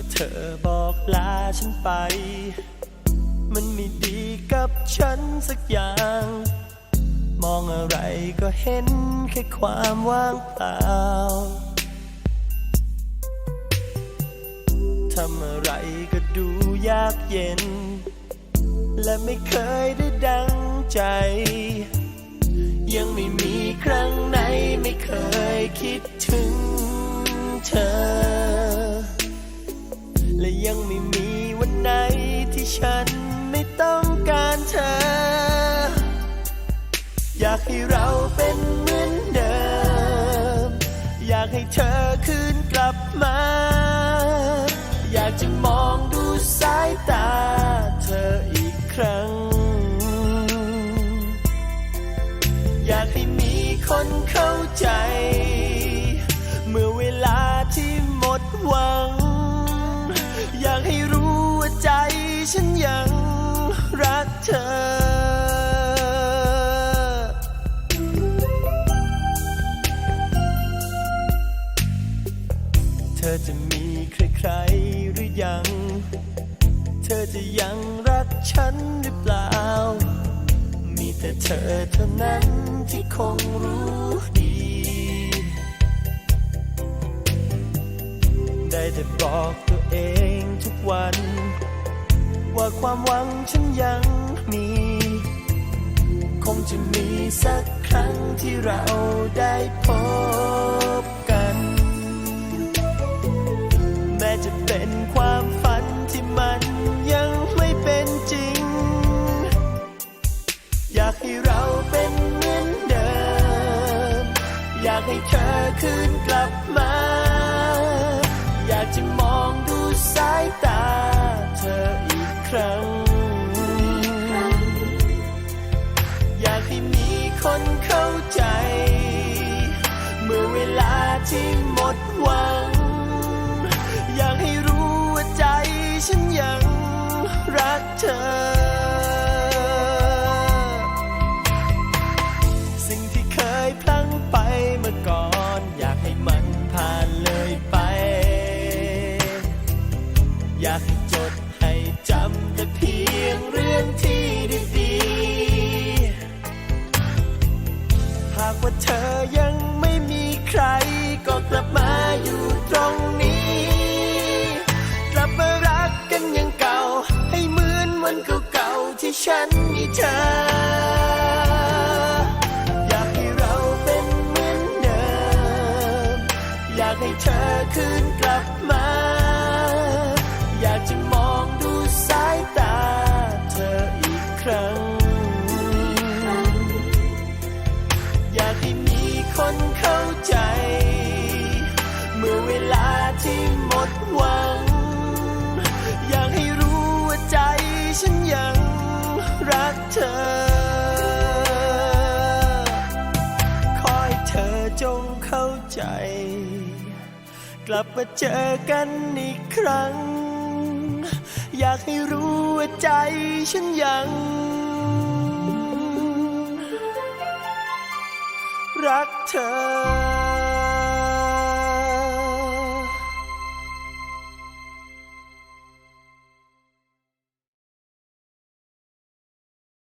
แต่เธอบอกลาฉันไป มันไม่ดีกับฉันสักอย่าง มองอะไรก็เห็นแค่ความว่างเปล่าทำอะไรก็ดูยากเย็น และไม่เคยได้ดังใจ ยังไม่มีครั้งไหนไม่เคยคิดถึงากให้เราเป็นเหมือนเดิม อยากให้เธอคืนกลับมา อยากจะมองดูสายตาเธออีกครั้ง อยากให้มีคนเข้าใจ เมื่อเวลาที่หมดหวัง อยากให้รู้ว่าใจฉันยัง จะยังรักฉันหรือเปล่า มีแต่เธอเท่านั้นที่คงรู้ดี ได้แต่บอกตัวเองทุกวัน ว่าความหวังฉันยังมี คงจะมีสักครั้งที่เราได้พบ อยากให้เธอคืนกลับมา อยากจะมองดูสายตาเธออีกครั้ง อยากให้มีคนเข้าใจ เมื่อเวลาที่หมดหวัง ที่ฉันมีเธอ อยากให้เราเป็นเหมือนเดิม อยากให้เธอคืนกลับมา อยากจะมองดูสายตาเธออีกครั้ง อยากให้มีคนเข้าใจ เมื่อเวลาที่หมดหวัง เธอขอให้เธอจงเข้าใจ กลับมาเจอกันอีกครั้ง อยากให้รู้ว่าใจฉันยัง รักเธอ